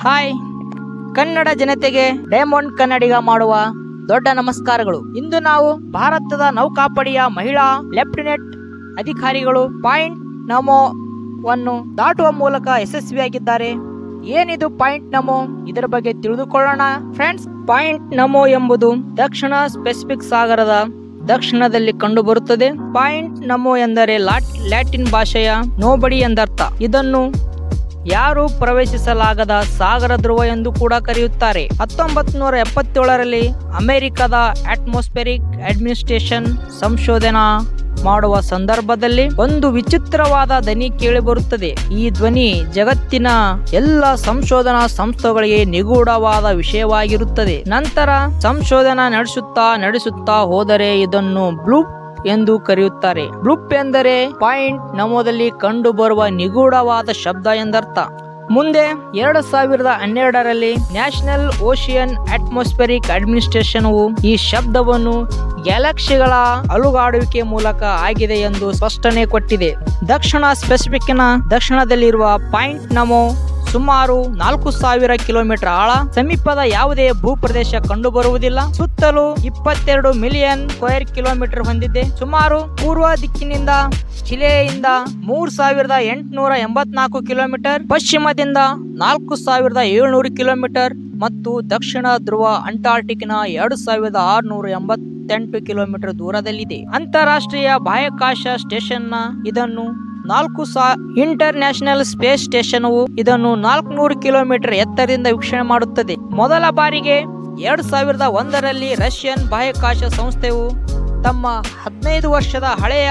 Hi. Kannada ಜನತೆಗೆ diamond ಕನ್ನಡಿಗ ಮಾಡುವ ದೊಡ್ಡ ನಮಸ್ಕಾರಗಳು. ಇಂದು ನಾವು ಭಾರತದ ನೌಕಾಪಡೆಯ ಮಹಿಳಾ ಲೆಫ್ಟಿನೆಂಟ್ ಅಧಿಕಾರಿಗಳು ಪಾಯಿಂಟ್ ನಮೋವನ್ನು ದಾಟುವ ಮೂಲಕ ಯಶಸ್ವಿಯಾಗಿದ್ದಾರೆ. ಏನಿದು ಪಾಯಿಂಟ್ ನಮೋ? ಇದರ ಬಗ್ಗೆ ತಿಳಿದುಕೊಳ್ಳೋಣ ಫ್ರೆಂಡ್ಸ್. ಪಾಯಿಂಟ್ ನಮೋ ಎಂಬುದು ದಕ್ಷಿಣ ಸ್ಪೆಸಿಫಿಕ್ ಸಾಗರದ ದಕ್ಷಿಣದಲ್ಲಿ ಕಂಡುಬರುತ್ತದೆ. ಪಾಯಿಂಟ್ ನಮೋ ಎಂದರೆ ಲಾಟ್, ಲ್ಯಾಟಿನ್ ಭಾಷೆಯ ನೋಬಡಿ ಎಂದರ್ಥ. ಇದನ್ನು ಯಾರು ಪ್ರವೇಶಿಸಲಾಗದ ಸಾಗರ ಧ್ರುವ ಎಂದು ಕೂಡ ಕರೆಯುತ್ತಾರೆ. ಹತ್ತೊಂಬತ್ ನೂರ ಎಪ್ಪತ್ತೇಳರಲ್ಲಿ ಅಮೆರಿಕದ ಅಟ್ಮಾಸ್ಫೆರಿಕ್ ಅಡ್ಮಿನಿಸ್ಟ್ರೇಷನ್ ಸಂಶೋಧನಾ ಮಾಡುವ ಸಂದರ್ಭದಲ್ಲಿ ಒಂದು ವಿಚಿತ್ರವಾದ ಧ್ವನಿ ಕೇಳಿಬರುತ್ತದೆ. ಈ ಧ್ವನಿ ಜಗತ್ತಿನ ಎಲ್ಲ ಸಂಶೋಧನಾ ಸಂಸ್ಥೆಗಳಿಗೆ ನಿಗೂಢವಾದ ವಿಷಯವಾಗಿರುತ್ತದೆ. ನಂತರ ಸಂಶೋಧನಾ ನಡೆಸುತ್ತಾ ನಡೆಸುತ್ತಾ ಹೋದರೆ ಇದನ್ನು ಬ್ಲೂಪ್ ಎಂದು ಕರೆಯುತ್ತಾರೆ. ಬ್ಲೂಪ್ ಎಂದರೆ ಪಾಯಿಂಟ್ ನಮೋದಲ್ಲಿ ಕಂಡು ಬರುವ ನಿಗೂಢವಾದ ಶಬ್ದ ಎಂದರ್ಥ. ಮುಂದೆ ಎರಡು ಸಾವಿರದ ಹನ್ನೆರಡರಲ್ಲಿ ನ್ಯಾಷನಲ್ ಓಷಿಯನ್ ಅಟ್ಮಾಸ್ಫೆರಿಕ್ ಅಡ್ಮಿನಿಸ್ಟ್ರೇಷನ್ ಈ ಶಬ್ದವನ್ನು ಗ್ಯಾಲಕ್ಸಿಗಳ ಅಲುಗಾಡುವಿಕೆ ಮೂಲಕ ಆಗಿದೆ ಎಂದು ಸ್ಪಷ್ಟನೆ ಕೊಟ್ಟಿದೆ. ದಕ್ಷಿಣ ಸ್ಪೆಸಿಫಿಕ್ನ ದಕ್ಷಿಣದಲ್ಲಿರುವ ಪಾಯಿಂಟ್ ನಮೋ ಸುಮಾರು ನಾಲ್ಕು ಸಾವಿರ ಕಿಲೋಮೀಟರ್ ಆಳ. ಸಮೀಪದ ಯಾವುದೇ ಭೂಪ್ರದೇಶ ಕಂಡುಬರುವುದಿಲ್ಲ. ಸುತ್ತಲೂ ಇಪ್ಪತ್ತೆರಡು ಮಿಲಿಯನ್ ಸ್ಕ್ವೇರ್ ಕಿಲೋಮೀಟರ್ ಹೊಂದಿದೆ. ಸುಮಾರು ಪೂರ್ವ ದಿಕ್ಕಿನಿಂದ ಚಿಲೆಯಿಂದ ಮೂರ್ ಸಾವಿರದ ಎಂಟುನೂರ ಎಂಬತ್ನಾಲ್ಕು ಕಿಲೋಮೀಟರ್, ಪಶ್ಚಿಮದಿಂದ ನಾಲ್ಕು ಸಾವಿರದ ಏಳ್ನೂರು ಕಿಲೋಮೀಟರ್ ಮತ್ತು ದಕ್ಷಿಣ ಧ್ರುವ ಅಂಟಾರ್ಟಿಕ್ನ ಎರಡು ಸಾವಿರದ ಆರುನೂರ ಎಂಬತ್ತೆಂಟು ಕಿಲೋಮೀಟರ್ ದೂರದಲ್ಲಿದೆ. ಅಂತಾರಾಷ್ಟ್ರೀಯ ಬಾಹ್ಯಾಕಾಶ ಸ್ಟೇಷನ್ನ ಇದನ್ನು ನಾಲ್ಕು ಸಾ ಇಂಟರ್ ನ್ಯಾಷನಲ್ ಸ್ಪೇಸ್ ಸ್ಟೇಷನ್ವು ಇದನ್ನು ನಾಲ್ಕುನೂರು ಕಿಲೋಮೀಟರ್ ಎತ್ತರದಿಂದ ವೀಕ್ಷಣೆ ಮಾಡುತ್ತದೆ. ಮೊದಲ ಬಾರಿಗೆ ಎರಡ್ ಸಾವಿರದ ಒಂದರಲ್ಲಿ ರಷ್ಯನ್ ಬಾಹ್ಯಾಕಾಶ ಸಂಸ್ಥೆಯು ತಮ್ಮ ಹದಿನೈದು ವರ್ಷದ ಹಳೆಯ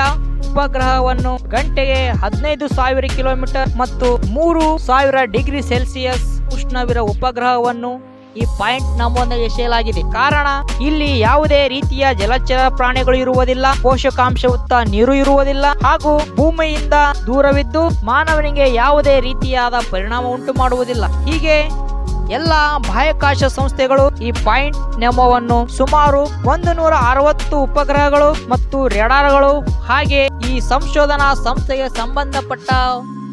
ಉಪಗ್ರಹವನ್ನು ಗಂಟೆಗೆ ಹದಿನೈದು ಸಾವಿರ ಕಿಲೋಮೀಟರ್ ಮತ್ತು ಮೂರು ಸಾವಿರ ಡಿಗ್ರಿ ಸೆಲ್ಸಿಯಸ್ ಉಷ್ಣವಿರ ಉಪಗ್ರಹವನ್ನು ಈ ಪಾಯಿಂಟ್ ನಮೂನೆ ಎಸೆಯಲಾಗಿದೆ ಕಾರಣ, ಇಲ್ಲಿ ಯಾವುದೇ ರೀತಿಯ ಜಲಚರ ಪ್ರಾಣಿಗಳು ಇರುವುದಿಲ್ಲ, ಪೋಷಕಾಂಶಯುಕ್ತ ನೀರು ಇರುವುದಿಲ್ಲ ಹಾಗೂ ಭೂಮಿಯಿಂದ ದೂರವಿದ್ದು ಮಾನವನಿಗೆ ಯಾವುದೇ ರೀತಿಯಾದ ಪರಿಣಾಮ ಉಂಟು ಮಾಡುವುದಿಲ್ಲ. ಹೀಗೆ ಎಲ್ಲ ಬಾಹ್ಯಾಕಾಶ ಸಂಸ್ಥೆಗಳು ಈ ಪಾಯಿಂಟ್ ನೆಮವನ್ನು ಸುಮಾರು ಒಂದು ನೂರ ಅರವತ್ತು ಉಪಗ್ರಹಗಳು ಮತ್ತು ರೆಡಾರ್ಗಳು ಹಾಗೆ ಈ ಸಂಶೋಧನಾ ಸಂಸ್ಥೆಗೆ ಸಂಬಂಧಪಟ್ಟ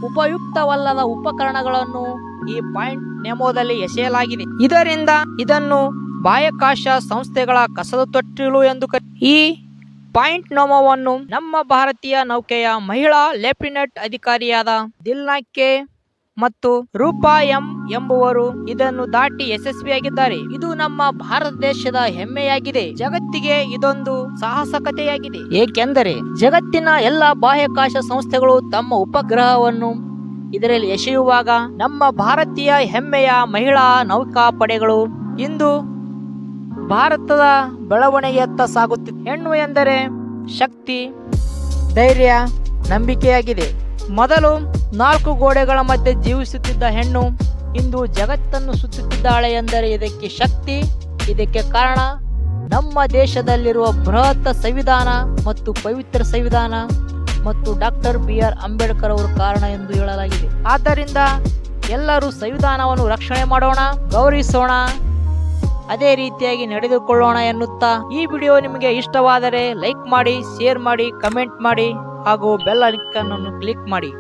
ಉಪಯುಕ್ತವಲ್ಲದ ಉಪಕರಣಗಳನ್ನು ಈ ಪಾಯಿಂಟ್ ನೆಮೋದಲ್ಲಿ ಎಸೆಯಲಾಗಿದೆ. ಇದರಿಂದ ಇದನ್ನು ಬಾಹ್ಯಾಕಾಶ ಸಂಸ್ಥೆಗಳ ಕಸದ ತೊಟ್ಟಿಲು ಎಂದು ಈ ಪಾಯಿಂಟ್ ನೋಮವನ್ನು ನಮ್ಮ ಭಾರತೀಯ ನೌಕೆಯ ಮಹಿಳಾ ಲೆಫ್ಟಿನೆಂಟ್ ಅಧಿಕಾರಿಯಾದ ದಿಲ್ನಾಕೆ ಮತ್ತು ರೂಪಾ ಎಂ ಎಂಬುವರು ಇದನ್ನು ದಾಟಿ ಯಶಸ್ವಿಯಾಗಿದ್ದಾರೆ. ಇದು ನಮ್ಮ ಭಾರತ ದೇಶದ ಹೆಮ್ಮೆಯಾಗಿದೆ. ಜಗತ್ತಿಗೆ ಇದೊಂದು ಸಾಹಸಕತೆಯಾಗಿದೆ. ಏಕೆಂದರೆ ಜಗತ್ತಿನ ಎಲ್ಲ ಬಾಹ್ಯಾಕಾಶ ಸಂಸ್ಥೆಗಳು ತಮ್ಮ ಉಪಗ್ರಹವನ್ನು ಇದರಲ್ಲಿ ಎಸೆಯುವಾಗ ನಮ್ಮ ಭಾರತೀಯ ಹೆಮ್ಮೆಯ ಮಹಿಳಾ ನೌಕಾ ಪಡೆಗಳು ಇಂದು ಭಾರತದ ಬೆಳವಣಿಗೆಯತ್ತ ಸಾಗುತ್ತಿದೆ ಹೆಣ್ಣು ಎಂದರೆ ಶಕ್ತಿ, ಧೈರ್ಯ, ನಂಬಿಕೆಯಾಗಿದೆ. ಮೊದಲು ನಾಲ್ಕು ಗೋಡೆಗಳ ಮಧ್ಯೆ ಜೀವಿಸುತ್ತಿದ್ದ ಹೆಣ್ಣು ಇಂದು ಜಗತ್ತನ್ನು ಸುತ್ತುತ್ತಿದ್ದಾಳೆ ಎಂದರೆ ಇದಕ್ಕೆ ಶಕ್ತಿ, ಇದಕ್ಕೆ ಕಾರಣ ನಮ್ಮ ದೇಶದಲ್ಲಿರುವ ಬೃಹತ್ ಸಂವಿಧಾನ ಮತ್ತು ಪವಿತ್ರ ಸಂವಿಧಾನ. ಮತ್ತು ಡಾಕ್ಟರ್ ಬಿ ಆರ್ ಅಂಬೇಡ್ಕರ್ ಅವರು ಕಾರಣ ಎಂದು ಹೇಳಲಾಗಿದೆ. ಆದ್ದರಿಂದ ಎಲ್ಲರೂ ಸಂವಿಧಾನವನ್ನು ರಕ್ಷಣೆ ಮಾಡೋಣ, ಗೌರವಿಸೋಣ, ಅದೇ ರೀತಿಯಾಗಿ ನಡೆದುಕೊಳ್ಳೋಣ ಎನ್ನುತ್ತಾ ಈ ವಿಡಿಯೋ ನಿಮಗೆ ಇಷ್ಟವಾದರೆ ಲೈಕ್ ಮಾಡಿ, ಶೇರ್ ಮಾಡಿ, ಕಮೆಂಟ್ ಮಾಡಿ ಹಾಗೂ ಬೆಲ್ ಐಕನ್ ಅನ್ನು ಕ್ಲಿಕ್ ಮಾಡಿ.